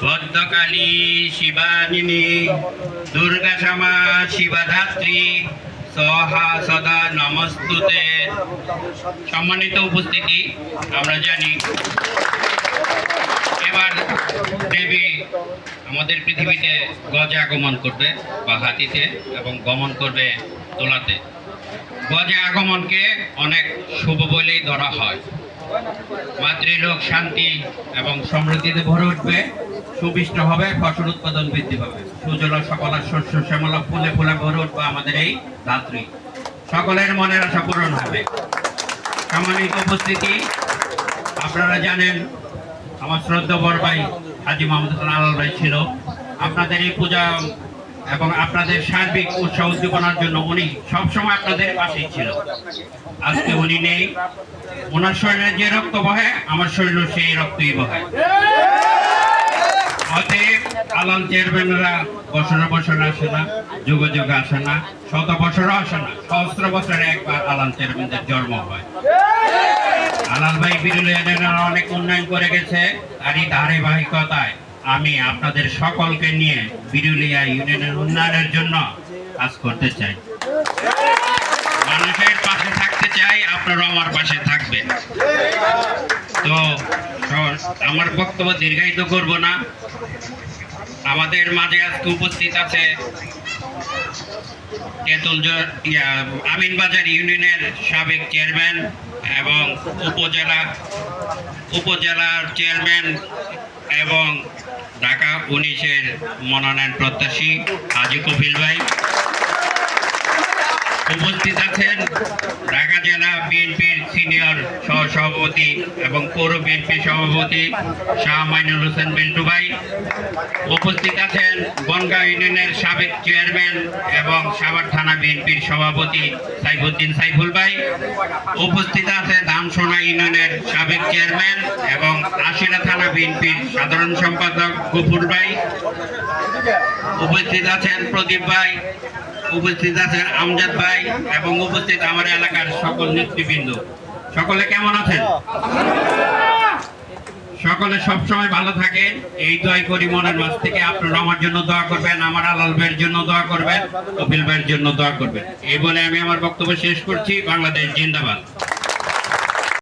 ভদ্রকালী শিবানিনী দুর্গা ক্ষমা শিবাধাত্রী সহা সদা নমস্তুতে। সম্মানিত উপস্থিতি, আমরা জানি এবার দেবী আমাদের পৃথিবীতে গজে আগমন করবে বা হাতিতে এবং গমন করবে তোলাতে গজে আগমনকে অনেক শুভ বলেই ধরা হয়। মাতৃলোক শান্তি এবং সমৃদ্ধিতে ভরে উঠবে, সুবিষ্ট হবে, ফসল উৎপাদন বৃদ্ধি পাবে। সুজল সকল শস্য শ্যামল ফুলে ফুলে ভরে উঠবে আমাদের এই ধাত্রী। সকলের মনের আশা পূরণ হবে। সম্মানিত উপস্থিতি, আপনারা জানেন, আমার শ্রদ্ধা বড় ভাই হাজি মোহাম্মদ আলাল ভাই ছিল। আপনাদের এই পূজা এবং আপনাদের সার্বিক উৎসাহ উদ্দীপনার জন্য উনি সবসময় আপনাদের পাশেই ছিল। আজকে উনি নেই। ওনার শরীরে যে রক্ত বহে, আমার শরীরও সেই রক্তই বহে। অতএব আলাল চেয়ারম্যানরা বছরে বছরে আসে না যুগে যুগে আসে না, শত বছরও আসে না, সহস্র বছরে একবার আলাল চেয়ারম্যানদের জন্ম হয়। আলাল ভাই বিরুল ইউনিয়নের অনেক উন্নয়ন করে গেছে তারই ধারাবাহিকতায় আমি আপনাদের সকলকে নিয়ে বিরুলিয়া ইউনিয়নের উন্নয়নের জন্য কাজ করতে চাই। মানুষের পাশে থাকতে চাই আপনারা আমার পাশে থাকবেন। তো আমার বক্তব্য দীর্ঘায়িত করব না। আমাদের মাঝে আজকে উপস্থিত আছে আমিনবাজার ইউনিয়নের সাবেক চেয়ারম্যান এবং উপজেলা, উপজেলার চেয়ারম্যান এবং ঢাকা উনিশের মনোনয়ন প্রত্যাশী হাজি কপিল ভাই। উপস্থিত আছেন ঢাকা জেলা বিএনপির সিনিয়র সহ সভাপতি এবং পৌর বিএনপি সভাপতি শাহ মাইনুল হোসেন বিল্টু ভাই। উপস্থিত আছেন বনগাঁ ইউনিয়নের সাবেক চেয়ারম্যান এবং সাভার থানা বিএনপির সভাপতি সাইফুদ্দিন সাইফুল ভাই। উপস্থিত আছে ধামসোনা ইউনিয়নের সাবেক চেয়ারম্যান এবং আশিরা থানা বিএনপির সাধারণ সম্পাদক গফুর ভাই। উপস্থিত আছেন প্রদীপ ভাই, উপস্থিত আছেন আমজাদ ভাই এবং উপস্থিত আমার এলাকার সকল নেতৃবৃন্দ। সকলে কেমন আছেন? সকলে সবসময় ভালো থাকেন। এই দোয়াই করি মনের মাঝ থেকে। আপনারা আমার জন্য দোয়া করবেন, আমার আলাল ভাইয়ের জন্য দোয়া করবেন, কপিল ভাইয়ের জন্য দোয়া করবেন। এই বলে আমি আমার বক্তব্য শেষ করছি। বাংলাদেশ জিন্দাবাদ।